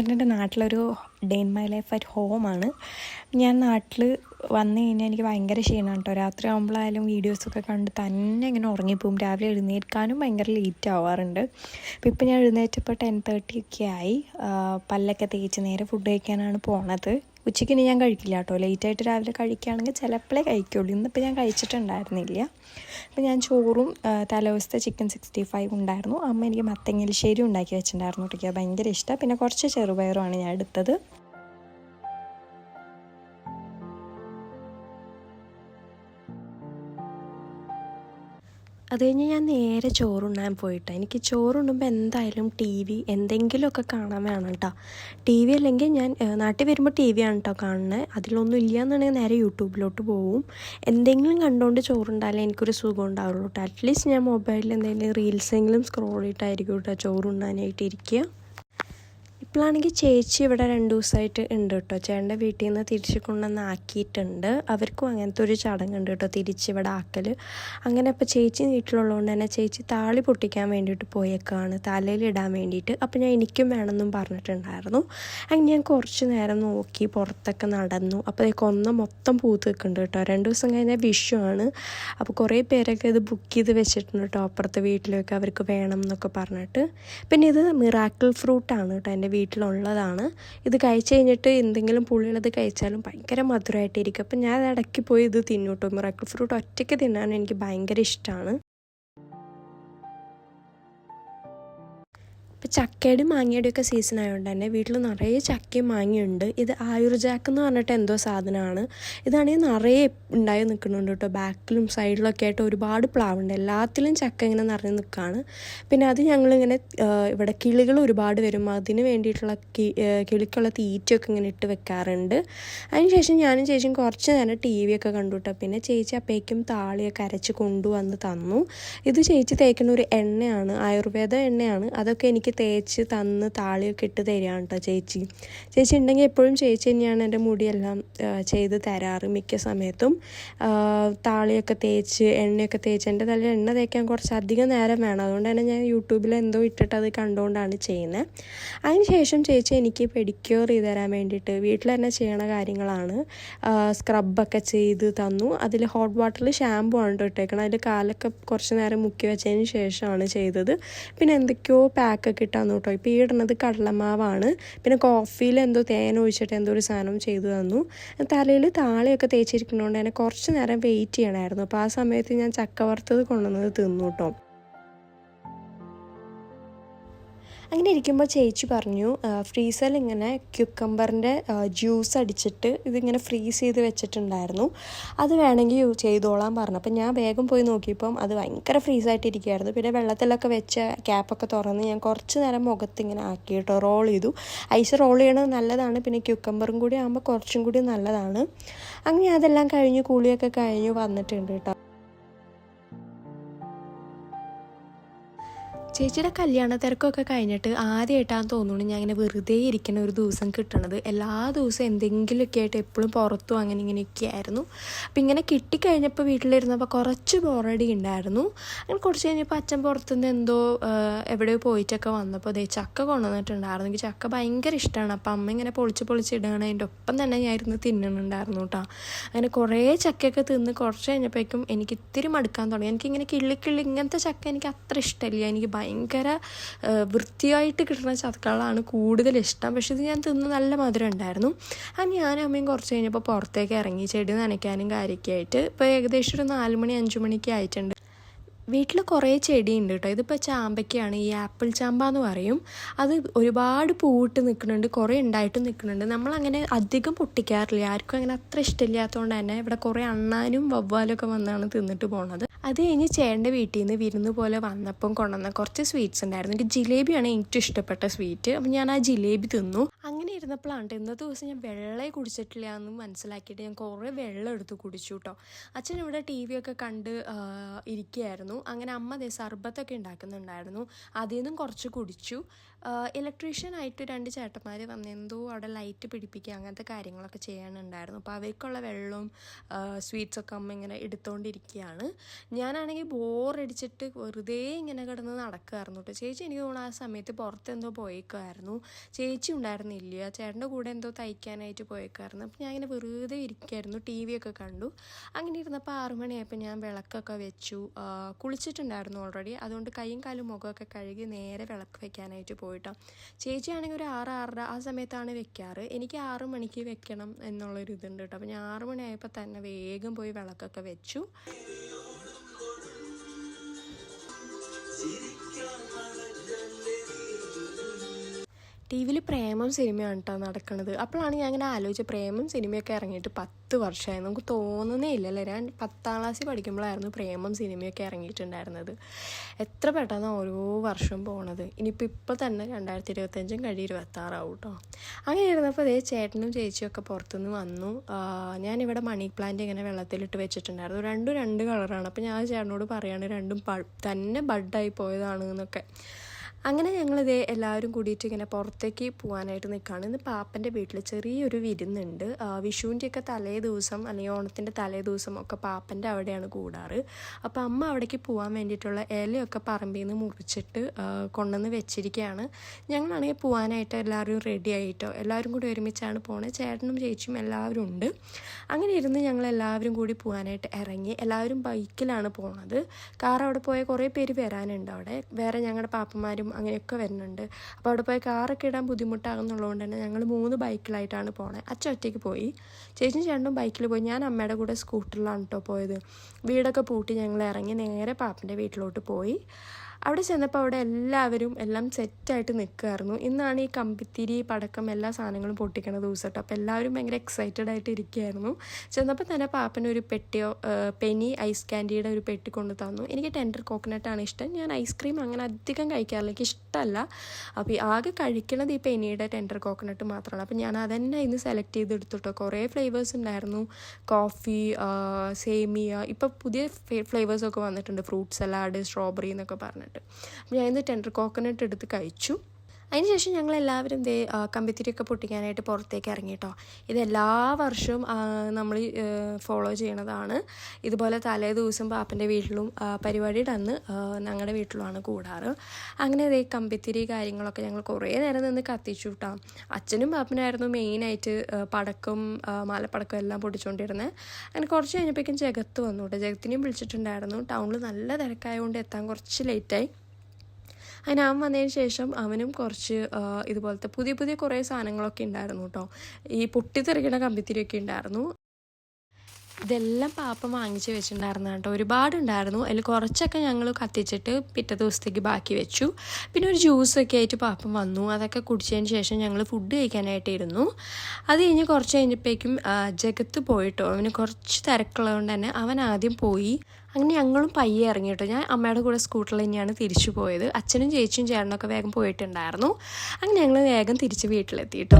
ഇതെന്റെ നാട്ടിലൊരു day in my life at ഹോമാണ് ഞാൻ നാട്ടിൽ വന്നു കഴിഞ്ഞാൽ എനിക്ക് ഭയങ്കര ക്ഷീണമാണ് കേട്ടോ രാത്രി ആകുമ്പോഴായാലും വീഡിയോസൊക്കെ കണ്ട് തന്നെ ഇങ്ങനെ ഉറങ്ങിപ്പോവും. രാവിലെ എഴുന്നേൽക്കാനും ഭയങ്കര ലേറ്റ് ആവാറുണ്ട്. അപ്പോൾ ഇപ്പം ഞാൻ എഴുന്നേറ്റപ്പോൾ ടെൻ തേർട്ടി ഒക്കെ ആയി. പല്ലൊക്കെ തേച്ച് നേരെ ഫുഡ് കഴിക്കാനാണ് പോണത്. ഉച്ചയ്ക്ക് ഇനി ഞാൻ കഴിക്കില്ല കേട്ടോ. ലേറ്റായിട്ട് രാവിലെ കഴിക്കുകയാണെങ്കിൽ ചിലപ്പോഴേ കഴിക്കുള്ളൂ. ഇന്നിപ്പോൾ ഞാൻ കഴിച്ചിട്ടുണ്ടായിരുന്നില്ല. അപ്പോൾ ഞാൻ ചോറും തലവസ്ത ചിക്കൻ സിക്സ്റ്റി ഫൈവ് ഉണ്ടായിരുന്നു. അമ്മ എനിക്ക് മത്തങ്ങലിശ്ശേരി ഉണ്ടാക്കി വെച്ചിട്ടുണ്ടായിരുന്നു കുട്ടിക്ക് ഭയങ്കര ഇഷ്ടമാണ്. പിന്നെ കുറച്ച് ചെറുപയറുമാണ് ഞാൻ എടുത്തത്. അത് കഴിഞ്ഞ് ഞാൻ നേരെ ചോറുണ്ണാൻ പോയിട്ട്. എനിക്ക് ചോറുണ്ണുമ്പോൾ എന്തായാലും ടി വി എന്തെങ്കിലുമൊക്കെ കാണാൻ വേണം കേട്ടോ ടി വി അല്ലെങ്കിൽ ഞാൻ നാട്ടിൽ വരുമ്പോൾ ടി വി ആണ് കേട്ടോ കാണുന്നത് അതിലൊന്നും ഇല്ല എന്നുണ്ടെങ്കിൽ നേരെ യൂട്യൂബിലോട്ട് പോവും. എന്തെങ്കിലും കണ്ടുകൊണ്ട് ചോറുണ്ടായാലേ എനിക്കൊരു സുഖം ഉണ്ടാവുള്ളൂ കേട്ടോ അറ്റ്ലീസ്റ്റ് ഞാൻ മൊബൈലിൽ എന്തെങ്കിലും റീൽസെങ്കിലും സ്ക്രോൾ ചെയ്തിട്ടായിരിക്കും കേട്ടോ ചോറുണ്ണാനായിട്ട് ഇരിക്കുക ഇപ്പോഴാണെങ്കിൽ ചേച്ചി ഇവിടെ രണ്ട് ദിവസമായിട്ട് ഉണ്ട് കേട്ടോ. ചേട്ടന്റെ വീട്ടിൽ നിന്ന് തിരിച്ച് കൊണ്ടുവന്ന് ആക്കിയിട്ടുണ്ട്. അവർക്കും അങ്ങനത്തെ ഒരു ചടങ്ങുണ്ട് കേട്ടോ തിരിച്ച് ഇവിടെ ആക്കൽ അങ്ങനെ ഇപ്പോൾ ചേച്ചി വീട്ടിലുള്ളതുകൊണ്ട് തന്നെ ചേച്ചി താളി പൊട്ടിക്കാൻ വേണ്ടിയിട്ട് പോയേക്കാണ് തലയിൽ ഇടാൻ വേണ്ടിയിട്ട്. അപ്പോൾ ഞാൻ എനിക്കും വേണമെന്നും പറഞ്ഞിട്ടുണ്ടായിരുന്നു. അങ്ങനെ ഞാൻ കുറച്ച് നേരം നോക്കി പുറത്തൊക്കെ നടന്നു. അപ്പോൾ കൊന്ന മൊത്തം പൂത്ത് നിൽക്കുന്നുണ്ട് കേട്ടോ. രണ്ട് ദിവസം കഴിഞ്ഞാൽ ആണ് അപ്പോൾ കുറേ പേരൊക്കെ ഇത് ബുക്ക് ചെയ്ത് വെച്ചിട്ടുണ്ട് കേട്ടോ. അപ്പുറത്തെ വീട്ടിലൊക്കെ അവർക്ക് വേണം എന്നൊക്കെ പറഞ്ഞിട്ട്. പിന്നെ ഇത് മിറാക്കിൾ ഫ്രൂട്ടാണ് കേട്ടോ എന്റെ വീട്ടിലുള്ളതാണ്. ഇത് കഴിച്ചു കഴിഞ്ഞിട്ട് എന്തെങ്കിലും പുളിയുള്ളത് കഴിച്ചാലും ഭയങ്കര മധുരമായിട്ടിരിക്കും അപ്പം ഞാൻ ഇടയ്ക്ക് പോയി ഇത് തിന്നു കേട്ടോ മിറാക്കിൾ ഫ്രൂട്ട് ഒറ്റയ്ക്ക് തിന്നാൻ എനിക്ക് ഭയങ്കര ഇഷ്ടമാണ് ഇപ്പോൾ ചക്കയുടെയും മാങ്ങയുടെയും ഒക്കെ സീസൺ ആയതുകൊണ്ട് തന്നെ വീട്ടിൽ നിറയെ ചക്കയും മാങ്ങയുണ്ട്. ഇത് ആയുർജാക്ക് എന്ന് പറഞ്ഞിട്ട് എന്തോ സാധനമാണ്. ഇതാണെങ്കിൽ നിറയെ ഉണ്ടായി നിൽക്കുന്നുണ്ട് കേട്ടോ. ബാക്കിലും സൈഡിലൊക്കെ ആയിട്ട് ഒരുപാട് പ്ലാവുണ്ട്. എല്ലാത്തിലും ചക്ക ഇങ്ങനെ നിറഞ്ഞ് നിൽക്കുകയാണ് പിന്നെ അത് ഞങ്ങളിങ്ങനെ ഇവിടെ കിളികൾ ഒരുപാട് വരും. അതിന് വേണ്ടിയിട്ടുള്ള കിളിക്കുള്ള തീറ്റയൊക്കെ ഇങ്ങനെ ഇട്ട് വെക്കാറുണ്ട്. അതിനുശേഷം ഞാനും ചേച്ചിയും കുറച്ച് നേരം ടി വി ഒക്കെ കണ്ടു കേട്ടോ. പിന്നെ ചേച്ചി അപ്പേക്കും താളിയൊക്കെ അരച്ച് കൊണ്ടുവന്ന് തന്നു. ഇത് ചേച്ചി തേക്കുന്ന ഒരു എണ്ണയാണ്. ആയുർവേദ എണ്ണയാണ്. അതൊക്കെ എനിക്ക് തേച്ച് തന്ന് താളിയൊക്കെ ഇട്ട് തരികയാണ് കേട്ടോ ചേച്ചി. ചേച്ചി ഉണ്ടെങ്കിൽ എപ്പോഴും ചേച്ചി തന്നെയാണ് എന്റെ മുടിയെല്ലാം ചെയ്ത് തരാറ് മിക്ക സമയത്തും. താളിയൊക്കെ തേച്ച് എണ്ണയൊക്കെ തേച്ച് എന്റെ തലയിൽ എണ്ണ തേക്കാൻ കുറച്ച് അധികം നേരം വേണം. അതുകൊണ്ട് തന്നെ ഞാൻ യൂട്യൂബിൽ എന്തോ ഇട്ടിട്ട് അത് കണ്ടുകൊണ്ടാണ് ചെയ്യുന്നത്. അതിനുശേഷം ചേച്ചി എനിക്ക് പെഡിക്യൂർ ചെയ്ത് തരാൻ വേണ്ടിയിട്ട് വീട്ടിൽ തന്നെ ചെയ്യണ കാര്യങ്ങളാണ്. സ്ക്രബൊക്കെ ചെയ്ത് തന്നു. അതിൽ ഹോട്ട് വാട്ടറിൽ ഷാമ്പു ആണ് കേട്ടോ ഇട്ടേക്കണം അതിൽ കാലൊക്കെ കുറച്ച് നേരം മുക്കി വെച്ചതിന് ശേഷമാണ് ചെയ്തത്. പിന്നെ എന്തൊക്കെയോ പാക്കൊക്കെ ഇട്ടാന്നു കേട്ടോ. ഇപ്പോൾ ഈ ഇടുന്നത് കടലമാവാണ്. പിന്നെ കോഫിയിൽ എന്തോ തേൻ ഒഴിച്ചിട്ട് എന്തോ ഒരു സാധനം ചെയ്തു തന്നു. തലയിൽ താളിയൊക്കെ തേച്ചിരിക്കുന്നതുകൊണ്ട് തന്നെ കുറച്ച് നേരം വെയിറ്റ് ചെയ്യണമായിരുന്നു അപ്പോൾ ആ സമയത്ത് ഞാൻ ചക്ക വറുത്തത് കൊണ്ടുവന്നത് തിന്നു കേട്ടോ. അങ്ങനെ ഇരിക്കുമ്പോൾ ചേച്ചി പറഞ്ഞു ഫ്രീസറിൽ ഇങ്ങനെ ക്യുക്കമ്പറിന്റെ ജ്യൂസ് അടിച്ചിട്ട് ഇതിങ്ങനെ ഫ്രീസ് ചെയ്ത് വെച്ചിട്ടുണ്ടായിരുന്നു. അത് വേണമെങ്കിൽ ചെയ്തോളാം പറഞ്ഞു. അപ്പം ഞാൻ വേഗം പോയി നോക്കിയപ്പം അത് ഭയങ്കര ഫ്രീസായിട്ടിരിക്കുകയായിരുന്നു പിന്നെ വെള്ളത്തിലൊക്കെ വെച്ച ക്യാപ്പൊക്കെ തുറന്ന് ഞാൻ കുറച്ച് നേരം മുഖത്ത് ഇങ്ങനെ ആക്കിയിട്ട് റോൾ ചെയ്തു. ഐസ് റോൾ ചെയ്യണത് നല്ലതാണ്. പിന്നെ ക്യുക്കമ്പറും കൂടി ആകുമ്പോൾ കുറച്ചും കൂടി നല്ലതാണ്. അങ്ങനെ അതെല്ലാം കഴിഞ്ഞ് കൂളിയൊക്കെ കഴിഞ്ഞ് വന്നിട്ടുണ്ട് കേട്ടോ ചേച്ചിയുടെ കല്യാണ തിരക്കൊക്കെ കഴിഞ്ഞിട്ട് ആദ്യമായിട്ടാണ് തോന്നുന്നു ഞാൻ ഇങ്ങനെ വെറുതെ ഇരിക്കുന്ന ഒരു ദിവസം കിട്ടണത്. എല്ലാ ദിവസവും എന്തെങ്കിലുമൊക്കെ ആയിട്ട് എപ്പോഴും പുറത്തും അങ്ങനെ ഇങ്ങനെയൊക്കെ ആയിരുന്നു. അപ്പം ഇങ്ങനെ കിട്ടിക്കഴിഞ്ഞപ്പോൾ വീട്ടിലിരുന്നപ്പോൾ കുറച്ച് ബോറടി ഉണ്ടായിരുന്നു. അങ്ങനെ കുറച്ച് കഴിഞ്ഞപ്പോൾ അച്ഛൻ പുറത്തുനിന്ന് എന്തോ എവിടെ എവിടെയോ പോയിട്ടൊക്കെ വന്നപ്പോൾ ദേ ചക്ക കൊണ്ടുവന്നിട്ടുണ്ടായിരുന്നു. എനിക്ക് ചക്ക ഭയങ്കര ഇഷ്ടമാണ് അപ്പം അമ്മ ഇങ്ങനെ പൊളിച്ച് പൊളിച്ച് ഇടുകയാണ്. അതിന്റെ ഒപ്പം തന്നെ ഞാൻ ഇരുന്ന് തിന്നുന്നുണ്ടായിരുന്നു കേട്ടോ അങ്ങനെ കുറേ ചക്കയൊക്കെ തിന്ന് കുറച്ച് കഴിഞ്ഞപ്പോഴേക്കും എനിക്ക് ഇത്തിരി മടുക്കാൻ തുടങ്ങി. എനിക്കിങ്ങനെ കിള്ളിക്കിള്ളി കിള്ളി ഇങ്ങനത്തെ ചക്ക എനിക്ക് അത്ര ഇഷ്ടമില്ല. എനിക്ക് ഭയങ്കര വൃത്തിയായിട്ട് കിട്ടുന്ന ചക്കകളാണ് കൂടുതൽ ഇഷ്ടം. പക്ഷേ ഇത് ഞാൻ തിന്ന് നല്ല മധുരം ഉണ്ടായിരുന്നു. ആ ഞാനും അമ്മയും കുറച്ച് കഴിഞ്ഞപ്പോൾ പുറത്തേക്ക് ഇറങ്ങി ചെടി നനയ്ക്കാനും കാര്യമൊക്കെയായിട്ട്. ഇപ്പോൾ ഏകദേശം ഒരു നാല് മണി അഞ്ച് മണിക്ക് ആയിട്ടുണ്ട്. വീട്ടിൽ കുറേ ചെടിയുണ്ട് കേട്ടോ. ഇതിപ്പോൾ ചാമ്പയ്ക്കാണ്. ഈ ആപ്പിൾ ചാമ്പ എന്ന് പറയും. അത് ഒരുപാട് പൂവിട്ട് നിൽക്കുന്നുണ്ട്. കുറേ ഉണ്ടായിട്ട് നിൽക്കുന്നുണ്ട്. നമ്മളങ്ങനെ അധികം പൊട്ടിക്കാറില്ല. ആർക്കും അങ്ങനെ അത്ര ഇഷ്ടമില്ലാത്തതുകൊണ്ട് തന്നെ ഇവിടെ കുറേ അണ്ണാനും വവ്വാലും ഒക്കെ വന്നാണ് തിന്നിട്ട് പോണത്. അത് കഴിഞ്ഞ് ചേട്ടന്റെ വീട്ടിൽ നിന്ന് വിരുന്ന് പോലെ വന്നപ്പം കൊണ്ടുവന്ന കുറച്ച് സ്വീറ്റ്സ് ഉണ്ടായിരുന്നു. എനിക്ക് ജിലേബിയാണ് ഏറ്റവും ഇഷ്ടപ്പെട്ട സ്വീറ്റ് അപ്പം ഞാൻ ആ ജിലേബി തിന്നു. ഇരുന്നപ്പോഴാണ് കേട്ടോ. ഇന്നത്തെ ദിവസം ഞാൻ വെള്ളമേ കുടിച്ചിട്ടില്ല എന്ന് മനസ്സിലാക്കിയിട്ട് ഞാൻ കുറേ വെള്ളം എടുത്ത് കുടിച്ചു കേട്ടോ. അച്ഛൻ ഇവിടെ ടി വി ഒക്കെ കണ്ട് ഇരിക്കുകയായിരുന്നു. അങ്ങനെ അമ്മ ദേ സർബത്തൊക്കെ ഉണ്ടാക്കുന്നുണ്ടായിരുന്നു. അതിൽ നിന്നും കുറച്ച് കുടിച്ചു. ഇലക്ട്രീഷ്യൻ ആയിട്ട് രണ്ട് ചേട്ടന്മാർ വന്ന് എന്തോ അവിടെ ലൈറ്റ് പിടിപ്പിക്കുക അങ്ങനത്തെ കാര്യങ്ങളൊക്കെ ചെയ്യാനുണ്ടായിരുന്നു. അപ്പോൾ അവർക്കുള്ള വെള്ളവും സ്വീറ്റ്സൊക്കെ അമ്മ ഇങ്ങനെ എടുത്തുകൊണ്ടിരിക്കുകയാണ് ഞാനാണെങ്കിൽ ബോറടിച്ചിട്ട് വെറുതെ ഇങ്ങനെ കിടന്ന് നടക്കുമായിരുന്നു കേട്ടോ. ചേച്ചി എനിക്ക് തോന്നുന്നു ആ സമയത്ത് പുറത്തെന്തോ പോയേക്കുമായിരുന്നു ചേച്ചി ഉണ്ടായിരുന്നില്ല. ചേട്ടന്റെ കൂടെ എന്തോ തയ്ക്കാനായിട്ട് പോയേക്കായിരുന്നു. അപ്പോൾ ഞാൻ ഇങ്ങനെ വെറുതെ ഇരിക്കുമായിരുന്നു ടി വി ഒക്കെ കണ്ടു. അങ്ങനെ ഇരുന്നപ്പോൾ ആറു മണിയായപ്പോൾ ഞാൻ വിളക്കൊക്കെ വെച്ചു. കുളിച്ചിട്ടുണ്ടായിരുന്നു ഓൾറെഡി അതുകൊണ്ട് കൈയും കാലും മുഖമൊക്കെ കഴുകി നേരെ വിളക്ക് വെക്കാനായിട്ട് പോയിട്ടോ. ചേച്ചിയാണെങ്കിൽ ഒരു ആറ് ആറര ആ സമയത്താണ് വെക്കാറ്. എനിക്ക് ആറു മണിക്ക് വെക്കണം എന്നുള്ളൊരു ഇതുണ്ട് കേട്ടോ. അപ്പോൾ ഞാൻ ആറു മണിയായപ്പോൾ തന്നെ വേഗം പോയി വിളക്കൊക്കെ വെച്ചു. ടി വിയിൽ പ്രേമം സിനിമയാണ് കേട്ടോ നടക്കുന്നത് അപ്പോഴാണ് ഞാൻ ഇങ്ങനെ ആലോചിച്ചത് പ്രേമം സിനിമയൊക്കെ ഇറങ്ങിയിട്ട് പത്ത് വർഷമായി. നമുക്ക് തോന്നുന്നേ ഇല്ലല്ലേ. ഞാൻ പത്താം ക്ലാസ്സിൽ പഠിക്കുമ്പോഴായിരുന്നു പ്രേമം സിനിമയൊക്കെ ഇറങ്ങിയിട്ടുണ്ടായിരുന്നത്. എത്ര പെട്ടെന്ന് ഓരോ വർഷം പോണത്. ഇനിയിപ്പോൾ ഇപ്പോൾ തന്നെ രണ്ടായിരത്തി ഇരുപത്തഞ്ചും കഴിഞ്ഞ് ഇരുപത്താറാവും കേട്ടോ അങ്ങനെ ഇരുന്നപ്പോൾ അതേ ചേട്ടനും ചേച്ചിയും ഒക്കെ പുറത്തുനിന്ന് വന്നു. ഞാനിവിടെ മണി പ്ലാന്റ് ഇങ്ങനെ വെള്ളത്തിലിട്ട് വെച്ചിട്ടുണ്ടായിരുന്നു. രണ്ടും രണ്ട് കളറാണ്. അപ്പോൾ ഞാൻ ചേട്ടനോട് പറയുകയാണ് രണ്ടും തന്നെ ബഡായി പോയതാണ് എന്നൊക്കെ അങ്ങനെ ഞങ്ങളിതേ എല്ലാവരും കൂടിയിട്ട് ഇങ്ങനെ പുറത്തേക്ക് പോകാനായിട്ട് നിൽക്കുകയാണ് ഇന്ന് പാപ്പന്റെ വീട്ടിൽ ചെറിയൊരു വിരുന്നുണ്ട്. വിഷുവിന്റെയൊക്കെ തലേ ദിവസം അല്ലെങ്കിൽ ഓണത്തിന്റെ തലേ ദിവസം ഒക്കെ പാപ്പന്റെ അവിടെയാണ് കൂടാറ്. അപ്പോൾ അമ്മ അവിടേക്ക് പോകാൻ വേണ്ടിയിട്ടുള്ള ഇലയൊക്കെ പറമ്പിൽ നിന്ന് മുറിച്ചിട്ട് കൊണ്ടുവന്ന് വെച്ചിരിക്കുകയാണ് ഞങ്ങളാണെങ്കിൽ പോകാനായിട്ട് എല്ലാവരും റെഡി ആയിട്ടോ? എല്ലാവരും കൂടി ഒരുമിച്ചാണ് പോണത് ചേട്ടനും ചേച്ചിയും എല്ലാവരും ഉണ്ട്. അങ്ങനെ ഇരുന്ന് ഞങ്ങൾ എല്ലാവരും കൂടി പോകാനായിട്ട് ഇറങ്ങി എല്ലാവരും ബൈക്കിലാണ് പോണത്. കാർ അവിടെ പോയ കുറേ പേര് വരാനുണ്ട് അവിടെ. വേറെ ഞങ്ങളുടെ പാപ്പന്മാരും അങ്ങനെയൊക്കെ വരുന്നുണ്ട്. അപ്പോൾ അവിടെ പോയി കാറൊക്കെ ഇടാൻ ബുദ്ധിമുട്ടാകുന്നുള്ളതുകൊണ്ട് തന്നെ ഞങ്ങൾ മൂന്ന് ബൈക്കിലായിട്ടാണ് പോണത് അച്ഛ ഒറ്റയ്ക്ക് പോയി. ചേച്ചിയും ചേട്ടനും ബൈക്കിൽ പോയി. ഞാൻ അമ്മയുടെ കൂടെ സ്കൂട്ടറിലാണ് കേട്ടോ പോയത്. വീടൊക്കെ പൂട്ടി ഞങ്ങൾ ഇറങ്ങി നേരെ പാപ്പന്റെ വീട്ടിലോട്ട് പോയി. അവിടെ ചെന്നപ്പോൾ അവിടെ എല്ലാവരും എല്ലാം സെറ്റായിട്ട് നിൽക്കുമായിരുന്നു ഇന്നാണ് ഈ കമ്പിത്തിരി പടക്കം എല്ലാ സാധനങ്ങളും പൊട്ടിക്കണ ദിവസം കേട്ടോ അപ്പോൾ എല്ലാവരും ഭയങ്കര എക്സൈറ്റഡ് ആയിട്ട് ഇരിക്കുകയായിരുന്നു ചെന്നപ്പോൾ തന്നെ പാപ്പന് ഒരു പെട്ടിയോ പെനി ഐസ് ക്യാൻഡിയുടെ ഒരു പെട്ടി കൊണ്ട് തന്നു. എനിക്ക് ടെൻഡർ കോക്കനട്ടാണ് ഇഷ്ടം. ഞാൻ ഐസ്ക്രീം അങ്ങനെ അധികം കഴിക്കാറില്ല. എനിക്ക് ഇഷ്ടമല്ല അപ്പോൾ ആകെ കഴിക്കണത് ഈ പെനിയുടെ ടെൻഡർ കോക്കനട്ട് മാത്രമാണ് അപ്പോൾ ഞാൻ അതന്നെ ഇന്ന് സെലക്ട് ചെയ്ത് എടുത്തിട്ടോ കുറേ ഫ്ലേവേഴ്സ് ഉണ്ടായിരുന്നു. കോഫി സേമിയ ഇപ്പോൾ പുതിയ ഫ്ലേവേഴ്സൊക്കെ വന്നിട്ടുണ്ട്. ഫ്രൂട്ട് സലാഡ് സ്ട്രോബെറി എന്നൊക്കെ പറഞ്ഞിട്ട്. അപ്പോൾ ഞാൻ ഇന്ന് ടെൻഡർ കോക്കനട്ട് എടുത്ത് കഴിച്ചു. അതിനുശേഷം ഞങ്ങൾ എല്ലാവരും ദേ കമ്പിത്തിരിയൊക്കെ പൊട്ടിക്കാനായിട്ട് പുറത്തേക്ക് ഇറങ്ങി കേട്ടോ ഇത് എല്ലാ വർഷവും നമ്മൾ ഫോളോ ചെയ്യണതാണ്. ഇതുപോലെ തലേ ദിവസം പാപ്പന്റെ വീട്ടിലും പരിപാടിയുടെ അന്ന് ഞങ്ങളുടെ വീട്ടിലുമാണ് കൂടാറ്. അങ്ങനെ ഇതേ കമ്പിത്തിരി കാര്യങ്ങളൊക്കെ ഞങ്ങൾ കുറേ നേരം നിന്ന് കത്തിച്ചു കിട്ടാം അച്ഛനും പാപ്പനായിരുന്നു മെയിനായിട്ട് പടക്കം മാലപ്പടക്കം എല്ലാം പൊട്ടിച്ചുകൊണ്ടിരുന്നത് അങ്ങനെ കുറച്ച് കഴിഞ്ഞപ്പോഴേക്കും ജഗത്ത് വന്നു കേട്ടോ ജഗത്തിനെയും വിളിച്ചിട്ടുണ്ടായിരുന്നു. ടൗണിൽ നല്ല തിരക്കായതുകൊണ്ട് എത്താൻ കുറച്ച് ലേറ്റായി അങ്ങനെ അവൻ വന്നതിന് ശേഷം അവനും കുറച്ച് ഇതുപോലത്തെ പുതിയ പുതിയ കുറേ സാധനങ്ങളൊക്കെ ഉണ്ടായിരുന്നു കേട്ടോ. ഈ പൊട്ടിത്തെറിക്കണ കമ്പിത്തിരിയൊക്കെ ഉണ്ടായിരുന്നു. ഇതെല്ലാം പാപ്പ വാങ്ങിച്ച് വെച്ചിട്ടുണ്ടായിരുന്നു കേട്ടോ. ഒരുപാടുണ്ടായിരുന്നു അതിൽ കുറച്ചൊക്കെ ഞങ്ങൾ കത്തിച്ചിട്ട് പിറ്റേ ദിവസത്തേക്ക് ബാക്കി വെച്ചു. പിന്നെ ഒരു ജ്യൂസൊക്കെ ആയിട്ട് പാപ്പം വന്നു. അതൊക്കെ കുടിച്ചതിന് ശേഷം ഞങ്ങൾ ഫുഡ് കഴിക്കാനായിട്ടിരുന്നു അത് കഴിഞ്ഞ് കുറച്ച് കഴിഞ്ഞപ്പോഴേക്കും ജഗത്ത് പോയിട്ടോ. അവന് കുറച്ച് തിരക്കുള്ളതുകൊണ്ട് തന്നെ അവൻ ആദ്യം പോയി അങ്ങനെ ഞങ്ങളും പയ്യെ ഇറങ്ങി കേട്ടോ ഞാൻ അമ്മയുടെ കൂടെ സ്കൂട്ടറിൽ തന്നെയാണ് തിരിച്ചു പോയത്. അച്ഛനും ചേച്ചിയും ചേട്ടനൊക്കെ വേഗം പോയിട്ടുണ്ടായിരുന്നു. അങ്ങനെ ഞങ്ങൾ വേഗം തിരിച്ച് വീട്ടിലെത്തി കേട്ടോ